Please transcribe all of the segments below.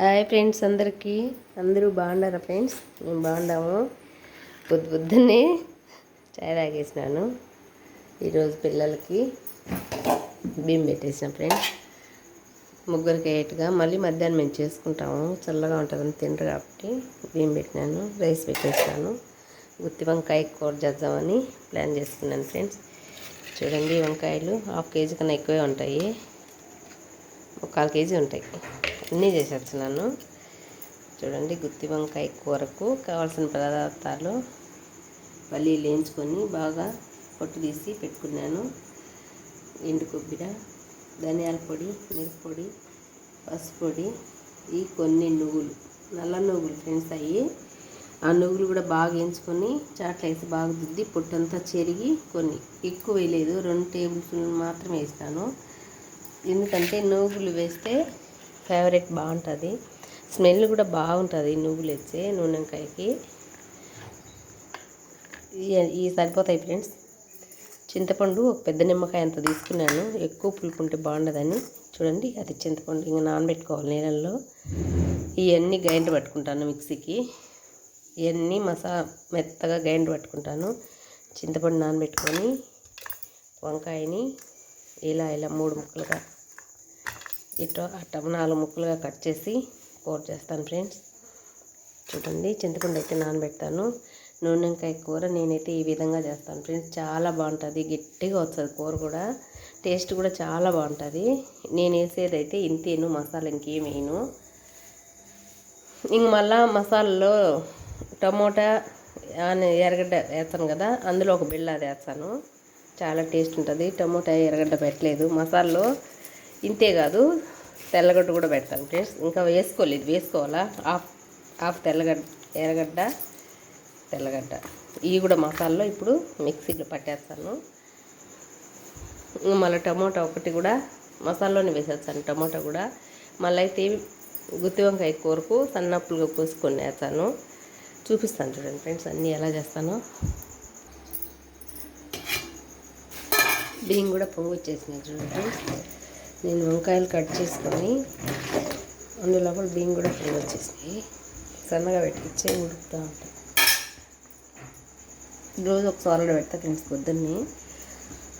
Hi friends అందరికీ. అందరూ బాగున్నారా ఫ్రెండ్స్? మేము బాగున్నాము. పొద్దు పొద్దున్నే చాయ్ తాగేసినాను. ఈరోజు పిల్లలకి బియ్యం పెట్టేసిన ఫ్రెండ్స్. ముగ్గురికి అయ్యేట్టుగా మళ్ళీ మధ్యాహ్నం మేము చేసుకుంటాము. చల్లగా ఉంటుందని తిండ్రు కాబట్టి బియ్యం పెట్టినాను రైస్ పెట్టేసినాను. గుత్తి వంకాయ కూర చేద్దామని ప్లాన్ చేసుకున్నాను ఫ్రెండ్స్. చూడండి వంకాయలు హాఫ్ కేజీ కన్నా ఎక్కువే ఉంటాయి. ఒక కాల్ కేజీ ఉంటాయి. అన్నీ చేసేస్తున్నాను. చూడండి గుత్తి వంకాయ కూరకు కావాల్సిన పదార్థాలు పల్లీలు వేయించుకొని బాగా పొట్టు తీసి పెట్టుకున్నాను. ఎండు కొబ్బరి ధనియాల పొడి మిరప్పొడి పసుపు పొడి ఈ కొన్ని నువ్వులు నల్ల నువ్వులు ఫ్రెండ్స్ అయ్యి ఆ నువ్వులు కూడా బాగా వేయించుకొని చాట్లు వేసి బాగా దుద్ది పొట్టంతా చెరిగి కొన్ని ఎక్కువ వేయలేదు. రెండు టేబుల్ మాత్రమే మాత్రం వేస్తాను. ఎందుకంటే నువ్వులు వేస్తే ఫేవరెట్ బాగుంటుంది. స్మెల్ కూడా బాగుంటుంది నువ్వులు వేస్తే నూనెకాయకి. ఈ సరిపోతాయి ఫ్రెండ్స్. చింతపండు ఒక పెద్ద నిమ్మకాయ అంత తీసుకున్నాను. ఎక్కువ పులుపుంటే బాగుండదని. చూడండి అది చింతపండు ఇంకా నానబెట్టుకోవాలి నీళ్ళల్లో. ఇవన్నీ గ్రైండ్ పట్టుకుంటాను మిక్సీకి. ఇవన్నీ మసా మెత్తగా గ్రైండ్ పట్టుకుంటాను. చింతపండు నానబెట్టుకొని వంకాయని ఇలా ఇలా మూడు ముక్కలుగా. ఇటు అట్ట నాలుగు ముక్కలుగా కట్ చేసి కూర చేస్తాను ఫ్రెండ్స్. చూడండి చింతపండు అయితే నానబెడతాను. నూనెంకాయ కూర నేనైతే ఈ విధంగా చేస్తాను ఫ్రెండ్స్. చాలా బాగుంటుంది గట్టిగా వస్తుంది కూర కూడా. టేస్ట్ కూడా చాలా బాగుంటుంది. నేను వేసేది అయితే ఇంతేను మసాలా ఇంకేం వేయను. ఇంక మళ్ళా మసాలాలో టమోటా ఎర్రగడ్డ వేస్తాను కదా అందులో ఒక బిళ్ళ వేస్తాను. చాలా టేస్ట్ ఉంటుంది. టమోటా ఎర్రగడ్డ పెట్టలేదు. మసాలాలో ఇంతే కాదు తెల్లగడ్డ కూడా పెడతాను ఫ్రెండ్స్ ఇంకా వేసుకోలేదు వేసుకోవాలా? హాఫ్ హాఫ్ తెల్లగడ్డ ఎర్రగడ్డ తెల్లగడ్డ. ఇవి కూడా మసాలాలో ఇప్పుడు మిక్సీలో పట్టేస్తాను. మళ్ళీ టమోటా ఒకటి కూడా మసాలాలోనే వేసేస్తాను టమోటా కూడా. మళ్ళీ అయితే గుత్తి వంకాయ కూరకు సన్నప్పులుగా కోసుకొని వేస్తాను. చూపిస్తాను చూడండి ఫ్రెండ్స్ అన్నీ ఎలా చేస్తానో. బియ్యం కూడా పొంగు వచ్చేసినాయి చూడండి. నేను వంకాయలు కట్ చేసుకొని అందులో కూడా బియ్యం కూడా పొంగు వచ్చేసినాయి. సన్నగా పెట్టించే ఉడుకుతూ ఉంటాయి రోజు ఒక సాలడ్ పెడతా ఫ్రెండ్స్ పొద్దున్నే.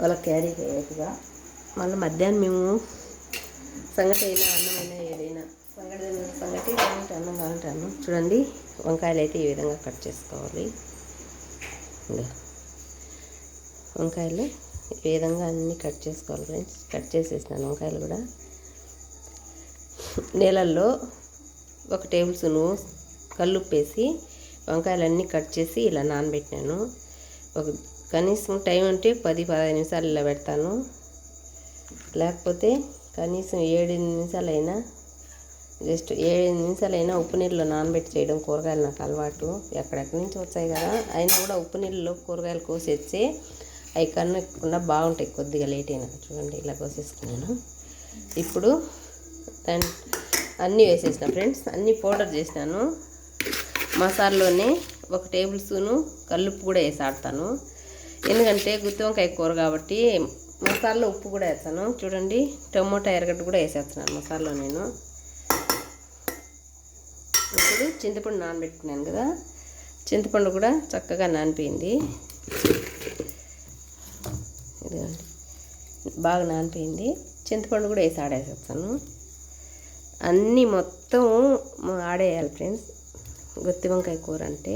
వాళ్ళకి క్యారీ అయ్యేట్టుగా. మళ్ళీ మధ్యాహ్నం మేము సంగటి అయినా అన్నమైనా ఏదైనా సంగటి సంగటి లేదంటే అన్నం కావాలంటే అన్నం. చూడండి వంకాయలు అయితే ఈ విధంగా కట్ చేసుకోవాలి. వంకాయలు ఈ విధంగా అన్నీ కట్ చేసుకోవాలి ఫ్రెండ్స్. కట్ చేసేసినాను వంకాయలు కూడా. నీళ్ళల్లో ఒక టేబుల్ స్పూను కల్లుప్పేసి వంకాయలన్నీ కట్ చేసి ఇలా నానబెట్టినాను. ఒక కనీసం టైం అంటే పది పదహైదు నిమిషాలు ఇలా పెడతాను. లేకపోతే కనీసం ఏడు నిమిషాలైనా జస్ట్ ఏడు నిమిషాలైనా ఉప్పు నీళ్ళలో నానబెట్టి చేయడం కూరగాయలు నాకు అలవాటు. ఎక్కడెక్కడి నుంచి వచ్చాయి కదా. అయినా కూడా ఉప్పు నీళ్ళలో కూరగాయలు కోసేస్తే అవి కన్నకుండా బాగుంటాయి కొద్దిగా లేట్ అయినా. చూడండి ఇలా కోసేసుకున్నాను. ఇప్పుడు దాని అన్నీ వేసేసిన ఫ్రెండ్స్ అన్నీ పౌడర్ చేసినాను. మసాలాలోనే ఒక టేబుల్ స్పూను కల్లుప్పు కూడా వేసి ఆడతాను. ఎందుకంటే గుత్తి వంకాయ కూర కాబట్టి మసాలాలో ఉప్పు కూడా వేస్తాను. చూడండి టమోటా ఎరగడ్డ కూడా వేసేస్తున్నాను మసాలాలో నేను. ఇప్పుడు చింతపండు నానబెట్టుకున్నాను కదా చింతపండు కూడా చక్కగా నానిపోయింది. ఇదిగోండి బాగా నానిపోయింది. చింతపండు కూడా వేసి ఆడేసేస్తాను. అన్నీ మొత్తం ఆడేయాలి ఫ్రెండ్స్. గుత్తి వంకాయ కూర అంటే.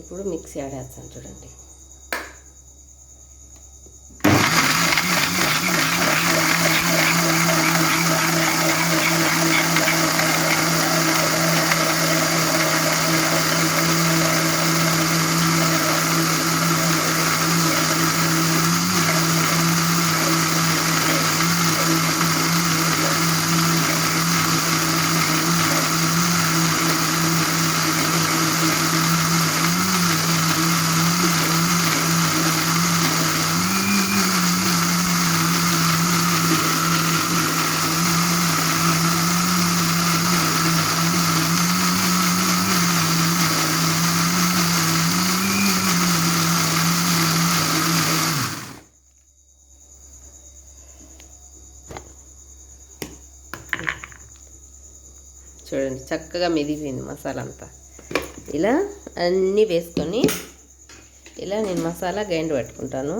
ఇప్పుడు మిక్సీ ఆడేస్తాను చూడండి. చూడండి చక్కగా మెదిగిపోయింది మసాలా అంతా. ఇలా అన్నీ వేసుకొని ఇలా నేను మసాలా గ్రైండ్ పట్టుకుంటాను.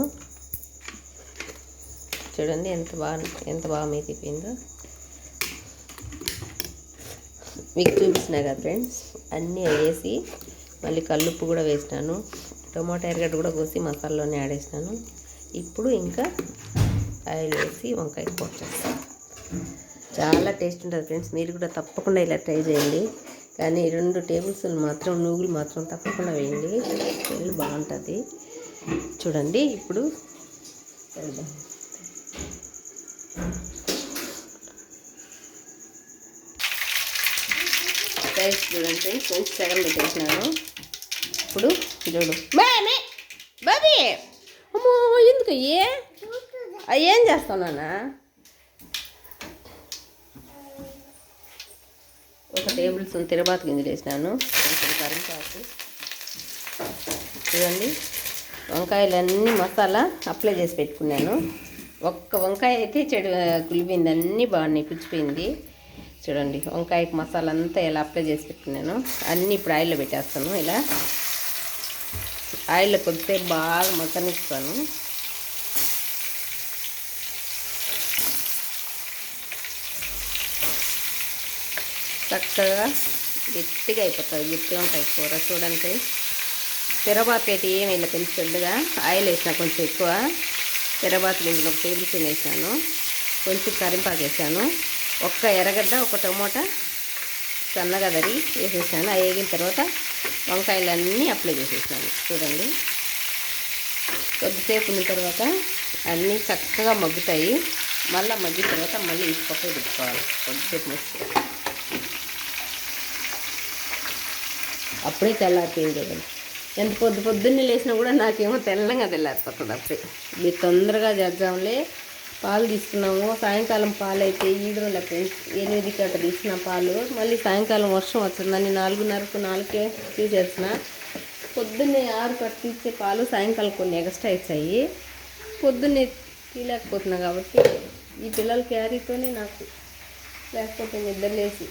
చూడండి ఎంత బాగా ఎంత బాగా మెదిగిపోయిందో మీకు చూపిస్తున్నా కదా ఫ్రెండ్స్ అన్నీ వేసి మళ్ళీ కల్లుప్పు కూడా వేసినాను. టొమాటో ఎరగడ్డ కూడా కోసి మసాలాలోనే ఆడేసినాను ఇప్పుడు ఇంకా ఆయిల్ వేసి వంకాయ కూర చేస్తాను. చాలా టేస్ట్ ఉంటుంది ఫ్రెండ్స్. మీరు కూడా తప్పకుండా ఇలా ట్రై చేయండి. కానీ రెండు టేబుల్ స్పూన్ మాత్రం నూగులు మాత్రం తప్పకుండా వేయండి. స్మెల్ బాగుంటుంది. చూడండి ఇప్పుడు రైస్ చూడండి ఫ్రెండ్స్. కొంచెం సగం పెట్టేసినాను. ఇప్పుడు చూడు బాబీ! అమ్మో ఎందుకు అయ్యే ఏం చేస్తావు నానా ఒక టేబుల్ స్పూన్ తిరబాతు గింజలు వేసినాను. కొంచెం కరింపాకు చూడండి వంకాయలన్నీ మసాలా అప్లై చేసి పెట్టుకున్నాను. ఒక్క వంకాయ అయితే చెడు కులిపోయింది అన్నీ బాగున్నాయి పుచ్చిపోయింది. చూడండి వంకాయకి మసాలా అంతా ఇలా అప్లై చేసి పెట్టుకున్నాను. అన్నీ ఇప్పుడు ఆయిల్లో పెట్టేస్తాను ఇలా. ఆయిల్లో కొద్దిసేపు బాగా మసనిస్తాను. చక్కగా గట్టిగా అయిపోతుంది గట్టిగా ఉంటాయి కూర చూడండి. తిరబాతు ఏమి ఇలా తెలిసి ఆయిల్ వేసిన కొంచెం ఎక్కువ. తిరబాతు ఇందులో ఒక టేబుల్ స్పూన్ వేసాను. కొంచెం కరింపాకు వేసాను. ఒక్క ఎర్రగడ్డ ఒక టమోటా సన్నగా దరి వేసేసాను. అవి వేగిన తర్వాత వంకాయలన్నీ అప్లై చేసేసాను. చూడండి. కొద్దిసేపు ఉన్న తర్వాత అన్నీ చక్కగా మగ్గుతాయి. మళ్ళీ మగ్గిన తర్వాత మళ్ళీ ఈ పక్క పెట్టుకోవాలి కొద్దిసేపు మగ్గి అప్పుడే తెల్లారిపోయింది చూడండి ఎంత పొద్దు పొద్దున్నే లేచినా కూడా నాకేమో తెల్లంగా తెల్లారిపోతుంది అప్పుడే. మీరు తొందరగా చేద్దాంలే. పాలు తీసుకున్నాము. సాయంకాలం పాలు అయితే ఈడుల ఫ్రెండ్స్ ఎనిమిదికి గంట తీసిన పాలు. మళ్ళీ సాయంకాలం వర్షం వచ్చిందని నాలుగున్నరకు నాలుగే తీసేసిన. పొద్దున్నే ఆరు కట్టు తీసే పాలు సాయంకాలం కొన్ని ఎక్స్ట్రా ఇచ్చాయి. పొద్దున్నే తీయలేకపోతున్నా కాబట్టి ఈ పిల్లల క్యారీతోనే నాకు లేకపోతే నిద్రలేసి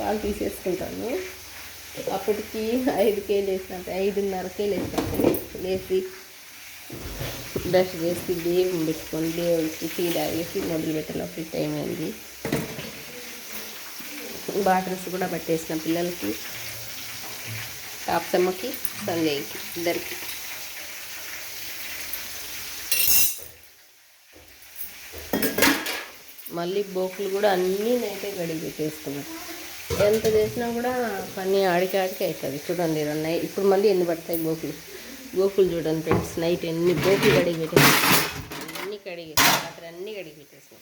పాలు తీసేసుకుంటాను. అప్పటికి ఐదు కేలు ఐదున్నరకే ఐదున్నర లేచి బ్రష్ చేసి దేవుని పెట్టుకొని దేవుడికి టీ తాగేసి మొదలు పెట్టేలోపు టైం అయింది. బాటిల్స్ కూడా పట్టేసిన పిల్లలకి టాప్సమ్మకి సంజయ్కి ఇద్దరికి. మళ్ళీ బోకులు కూడా అన్నీ నైటే గడిగి పెట్టేసుకున్నాను ఎంత చేసినా కూడా పని ఆడికి ఆడికి అవుతుంది. చూడండి నైట్ ఇప్పుడు మళ్ళీ ఎన్ని పడతాయి గోకులు గోకులు చూడండి ఫ్రెండ్స్ నైట్ ఎన్ని గోకులు కడిగి పెట్టేసి అన్నీ కడిగి రాత్రి అన్నీ కడిగి పెట్టేసాం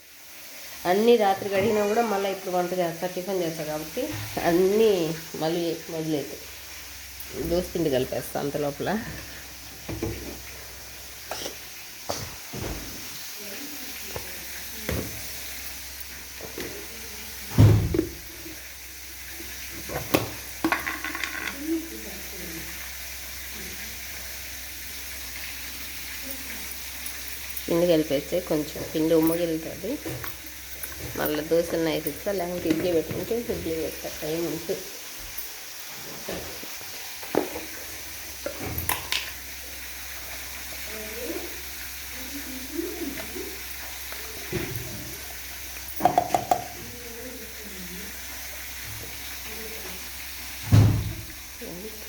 అన్నీ రాత్రి కడిగినా కూడా మళ్ళీ ఇప్పుడు వంట చేస్తా టిఫిన్ చేస్తా కాబట్టి అన్నీ మళ్ళీ మొదలవుతాయి దోసపిండి కలిపేస్తా అంత లోపల. కలిపేస్తే కొంచెం పిండి ఉమ్మగిలుతుంది మళ్ళీ దోశలు నైట్ ఇస్తా లేకపోతే ఇడ్లీ పెట్టుకుంటే ఇడ్లీ పెట్టా టైం ఉంటే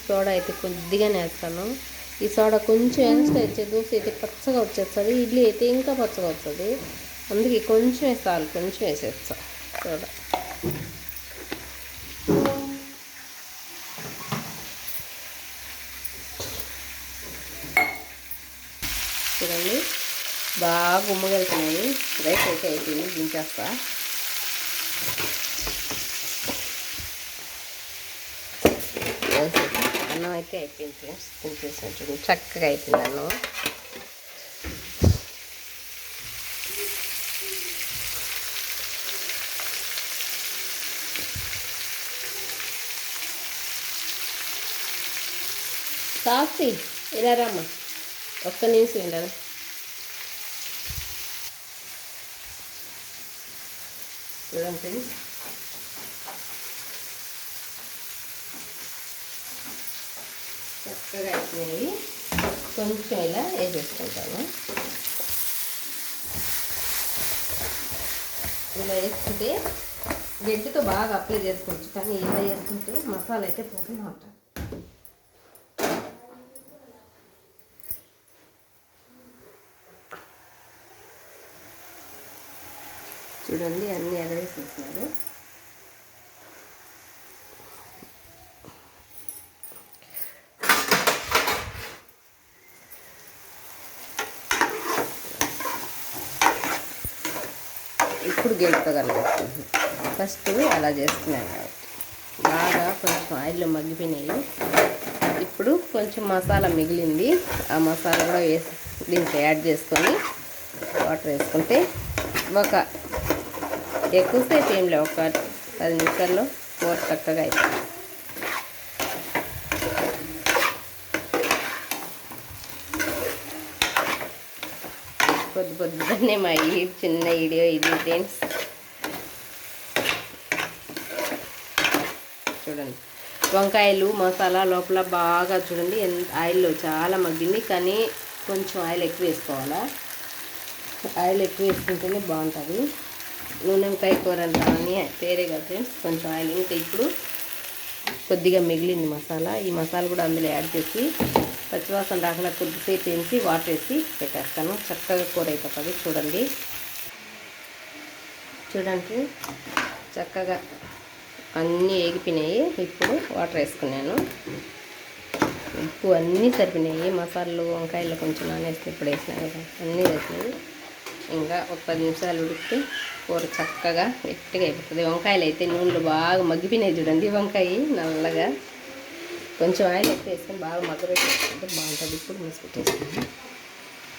సోడా అయితే కొద్దిగానే వేస్తాను ఈ సోడా కొంచెం ఎక్స్ట్రా ఇచ్చే దోశ అయితే పచ్చగా వచ్చేస్తుంది ఇడ్లీ అయితే ఇంకా పచ్చగా వస్తుంది. అందుకే కొంచెం వేస్తాను కొంచెం వేసేస్తా సోడా. చూడండి బాగా గుమ్మగలుగుతున్నాయి రైస్ అయితే అయిపోయింది దించేస్తా. అన్నం అయితే అయిపోయింది ఫ్రెండ్స్. తినిపేసిన చూడండి చక్కగా అయిపోయింది అన్నం సాక్షి ఇలా రమ్మా. ఒక్క నిమిషం ఇలా చూడండి ఫ్రెండ్స్. చక్కగా అయిపోయినాయి కొంచెం ఇలా వేసేసుకుంటాము ఇలా వేసుకుంటే గడ్డితో బాగా అప్లై చేసుకోవచ్చు. కానీ ఇలా వేసుకుంటే మసాలా అయితే పోకుండా ఉంటుంది చూడండి అన్నీ ఎగరేసేస్తున్నారు ఇప్పుడు గెలుపుతో ఫస్ట్ అలా చేస్తున్నాను కాబట్టి. బాగా కొంచెం ఆయిల్లో మగ్గిపోయినాయి. ఇప్పుడు కొంచెం మసాలా మిగిలింది. ఆ మసాలా కూడా వేసి దీంట్లో యాడ్ చేసుకొని వాటర్ వేసుకుంటే ఒక ఎక్కువసేపు ఏం లేవు. ఒక పది నిమిషాల్లో కూర చక్కగా అయిపోయింది పొద్దు పొద్దున్నే మా ఈ చిన్న వీడియో ఇది ఫ్రెండ్స్. చూడండి. వంకాయలు మసాలా లోపల బాగా చూడండి ఎంత ఆయిల్లో చాలా మగ్గింది కానీ కొంచెం ఆయిల్ ఎక్కువ వేసుకోవాలా? ఆయిల్ ఎక్కువ వేసుకుంటేనే బాగుంటుంది. నూనె వంకాయ కూర అని పేరే కదా ఫ్రెండ్స్ కొంచెం ఆయిల్ ఇంకా ఇప్పుడు కొద్దిగా మిగిలింది మసాలా. ఈ మసాలా కూడా అందులో యాడ్ చేసి పచ్చివాసన రాకుండా కొద్దిసేపు వేసి వాటర్ వేసి పెట్టేస్తాను. చక్కగా కూర అయిపోతుంది. చూడండి. చూడండి. చక్కగా అన్నీ ఏగిపోయినాయి. ఇప్పుడు వాటర్ వేసుకున్నాను. ఉప్పు అన్నీ సరిపోయినాయి. మసాలాలు వంకాయలు కొంచెం నానేస్తే ఇప్పుడు వేసినా కదా. అన్నీ వేసినాయి ఇంకా ఒక పది నిమిషాలు ఉడికితే కూర చక్కగా గట్టిగా అయిపోతుంది. వంకాయలు అయితే నూనెలు బాగా మగ్గిపోయినాయి చూడండి. వంకాయ నల్లగా కొంచెం ఆయిల్ ఎక్కువ వేసుకొని బాగా మగ్గబెట్టుకుంటే బాగుంటుంది. ఇప్పుడు మూసిపెట్టేసుకున్నాను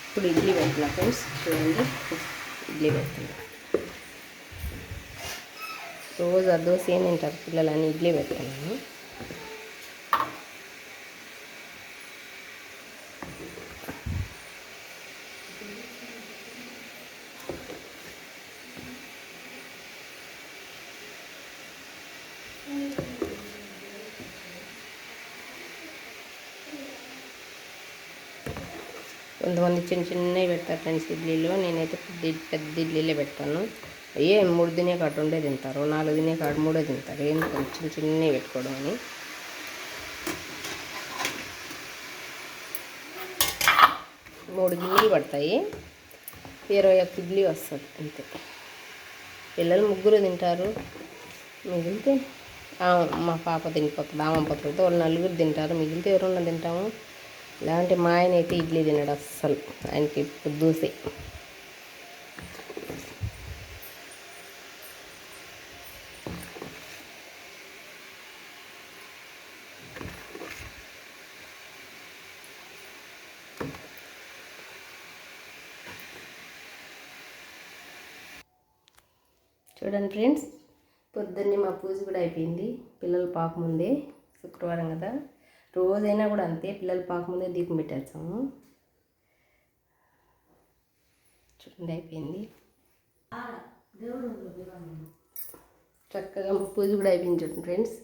ఇప్పుడు ఇడ్లీ పెడుతున్నా ఫ్రెండ్స్. చూడండి. ఇడ్లీ పెడుతున్నా. రోజు ఆ దోశ తింటారు పిల్లలని ఇడ్లీ పెడుతున్నాను. కొంతమంది చిన్న చిన్నవి పెడతారు ఫ్రెండ్స్ ఇడ్లీలో. నేనైతే పెద్ద పెద్ద ఇడ్లీలే పెడతాను. ఏ మూడు తినే కాటు ఉండే తింటారు. నాలుగు తినే కాటు మూడే తింటారు. ఏం కొంచెం చిన్నవి పెట్టుకోవడం అని. మూడు గిన్నెలు పడతాయి. ఇరవై ఒక్క ఇడ్లీ వస్తుంది అంతే. పిల్లలు ముగ్గురు తింటారు. మిగిలితే మా పాప తినిపోతుంది ఆమె పోతుంది. వాళ్ళు నలుగురు తింటారు. మిగిలితే ఎవరన్నా తింటాము. ఇలాంటి మా ఆయన అయితే ఇడ్లీ తినడు అస్సలు. ఆయనకి దూసే చూడండి ఫ్రెండ్స్ పొద్దున్నే మా పూజ కూడా అయిపోయింది. పిల్లలు పాకముందే శుక్రవారం కదా. రోజైనా కూడా అంతే పిల్లలు పాకముందే దీపం పెట్టేస్తాము చూడండి అయిపోయింది. చక్కగా పూజ కూడా అయిపోయింది చూడండి ఫ్రెండ్స్.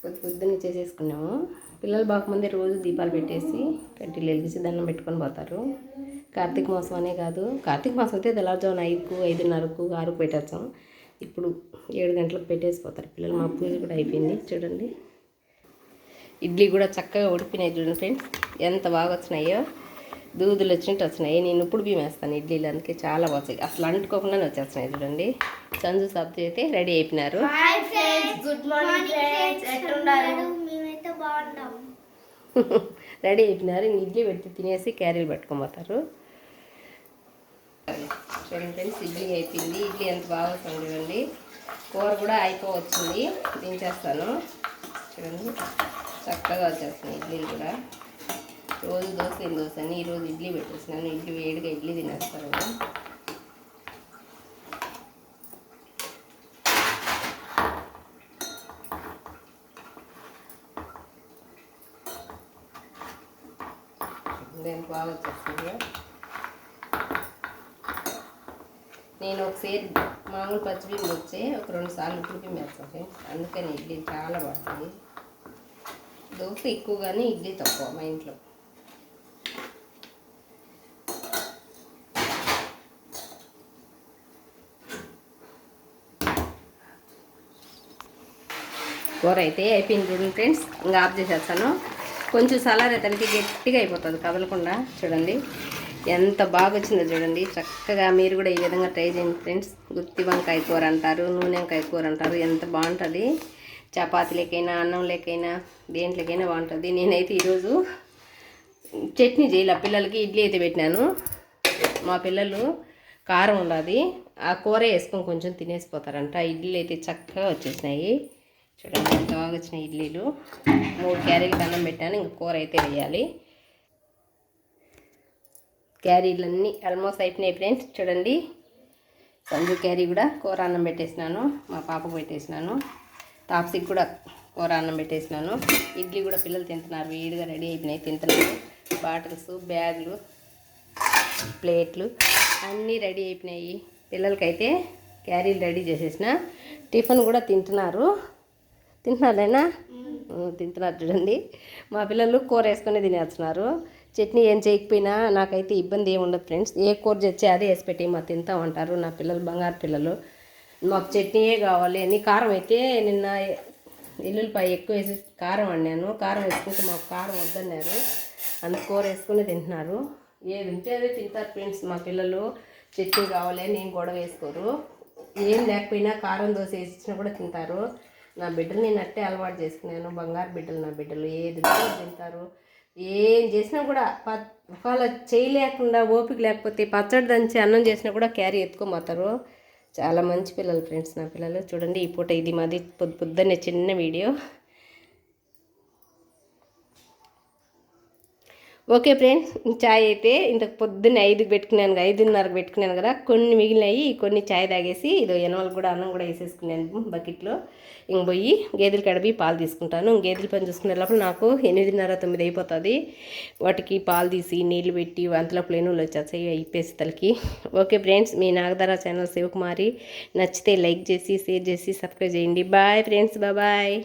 పొద్దు పొద్దున్నే చేసేసుకున్నాము. పిల్లలు బాగముందే రోజు దీపాలు పెట్టేసి కడ్డీలు వెలిగించి దండం పెట్టుకొని పోతారు. కార్తీక మాసం అనే కాదు కార్తీక మాసం అయితే తెల్లవారుజామున ఐదుకు ఐదున్నరకు ఆరుకు పెట్టేస్తాం. ఇప్పుడు ఏడు గంటలకు పెట్టేసి పోతారు పిల్లలు. మా పూజ కూడా అయిపోయింది చూడండి. ఇడ్లీ కూడా చక్కగా ఉడిపినాయి చూడండి ఫ్రెండ్స్. ఎంత బాగా వచ్చినాయో. దూదులు వచ్చినట్టు వచ్చినాయి. నేను ఇప్పుడు బియ్యం వేస్తాను ఇడ్లీలు అందుకే చాలా వచ్చాయి. అసలు అంటుకోకుండానే వచ్చేస్తున్నాయి చూడండి. సంజు సబ్జీ అయితే రెడీ అయిపోయినారు. Hi friends good morning friends ఎట్లున్నారు? మేమైతే బాగున్నాం. రెడీ అయిపోయినారు. ఇడ్లీ పెట్టి తినేసి క్యారీలు పెట్టుకోబోతారు చూడండి ఫ్రెండ్స్ ఇడ్లీ అయిపోయింది. ఇడ్లీ ఎంత బాగా వస్తుంది చూడండి. కూర కూడా అయిపోవచ్చింది. దించేస్తాను చూడండి. చక్కగా వచ్చేస్తుంది ఇడ్లీలు కూడా. రోజు దోశ ఏం దోశ అని ఈరోజు ఇడ్లీ పెట్టేసినాను. ఇడ్లీ వేడిగా ఇడ్లీ తినేస్తారు ఎంత బాగా వచ్చేస్తుంది. నేను ఒకసారి మామూలు పచ్చిబియ్యం వచ్చే ఒక రెండు సార్లు ఉడికి వేస్తాను ఫ్రెండ్స్ అందుకని ఇడ్లీ చాలా పడుతుంది దోశ ఎక్కువ కానీ ఇడ్లీ తక్కువ మా ఇంట్లో. కూర అయితే అయిపోయింది చూడండి ఫ్రెండ్స్. ఇంకా ఆఫ్ చేసేస్తాను. కొంచెం సలార్ అతనికి గట్టిగా అయిపోతుంది కదలకుండా చూడండి. ఎంత బాగా వచ్చిందో చూడండి. చక్కగా మీరు కూడా ఈ విధంగా ట్రై చేయండి ఫ్రెండ్స్. గుత్తి వంకాయ కూర అంటారు నూనె వంకాయ కూర అంటారు ఎంత బాగుంటుంది. చపాతీలకైనా అన్నం దేంట్లకైనా దేంట్లోకైనా బాగుంటుంది. నేనైతే ఈరోజు చట్నీ చేయాల. పిల్లలకి ఇడ్లీ అయితే పెట్టినాను. మా పిల్లలు కారం ఉండదు. ఆ కూర వేసుకొని కొంచెం తినేసిపోతారంట. ఇడ్లీలు అయితే చక్కగా వచ్చేసినాయి. చూడండి బాగా వచ్చినాయి ఇడ్లీలు. మూడు క్యారీలు అన్నం పెట్టాను. ఇంకా కూర అయితే వేయాలి. క్యారీలన్నీ ఆల్మోస్ట్ అయిపోయినాయి ఫ్రెండ్స్. చూడండి. సంజు క్యారీ కూడా కూర అన్నం పెట్టేసినాను. మా పాపకు పెట్టేసినాను. తాప్సికి కూడా కూర అన్నం పెట్టేసినాను. ఇడ్లీ కూడా పిల్లలు తింటున్నారు వేడిగా రెడీ అయిపోయినాయి తింటున్నారు. బాటిల్స్ బ్యాగులు ప్లేట్లు అన్నీ రెడీ అయిపోయినాయి. పిల్లలకైతే క్యారీలు రెడీ చేసేసిన. టిఫిన్ కూడా తింటున్నారు. తింటున్నారేనా తింటున్నారు చూడండి. మా పిల్లలు కూర వేసుకొని తినేస్తున్నారు. చట్నీ ఏం చేయకపోయినా నాకైతే ఇబ్బంది ఏమి ఉండదు ఫ్రెండ్స్. ఏ కూర తెచ్చి అదే వేసి పెట్టి మా తింటూ ఉంటారు నా పిల్లలు బంగారు పిల్లలు. మాకు చట్నీయే కావాలి. అని కారం అయితే నిన్న ఎల్లుల్లిపాయ ఎక్కువ వేసి కారం వండాను. కారం వేసుకుంటే మాకు కారం వద్దన్నారు. అందుకు కూర వేసుకుని తింటున్నారు. ఏది ఉంటే అదే తింటారు ఫ్రెండ్స్. మా పిల్లలు చట్నీ కావాలి అని ఏం గొడవ వేసుకోరు. ఏం లేకపోయినా కారం దోశ వేసి ఇచ్చినా కూడా తింటారు. నా బిడ్డలు నేను అట్టే అలవాటు చేసుకున్నాను. బంగారు బిడ్డలు నా బిడ్డలు. ఏది తింటారు. ఏం చేసినా కూడా ప ఒకవేళ చేయలేకుండా ఓపిక లేకపోతే పచ్చడి దంచి అన్నం చేసినా కూడా క్యారీ ఎత్తుకోమతారు. చాలా మంచి పిల్లలు ఫ్రెండ్స్ నా పిల్లలు. చూడండి ఈ పూట ఇది మాది పొద్దు పొద్దున్నే చిన్న వీడియో. ఓకే ఫ్రెండ్స్ చాయ్ అయితే ఇంతకు పొద్దున్నే ఐదుకి పెట్టుకున్నాను కదా, ఐదున్నరకు పెట్టుకున్నాను కదా కొన్ని మిగిలినాయి కొన్ని చాయ్ తాగేసి ఇదో ఎనవలు కూడా అన్నం కూడా వేసేసుకున్నాను బకెట్లో. ఇంక పోయి గేదెలు కడిపి పాలు తీసుకుంటాను. గేదెలు గేదెల పని చూసుకునేటప్పుడు నాకు ఎనిమిదిన్నర తొమ్మిది అయిపోతుంది. వాటికి పాలు తీసి నీళ్ళు పెట్టి అంతలో ప్లేనులు వచ్చేస్తాయి ఇప్పేసి తలకి. ఓకే ఫ్రెండ్స్ మీ నాగధార ఛానల్ శివకుమారి. నచ్చితే లైక్ చేసి షేర్ చేసి సబ్స్క్రైబ్ చేయండి. Bye friends bye.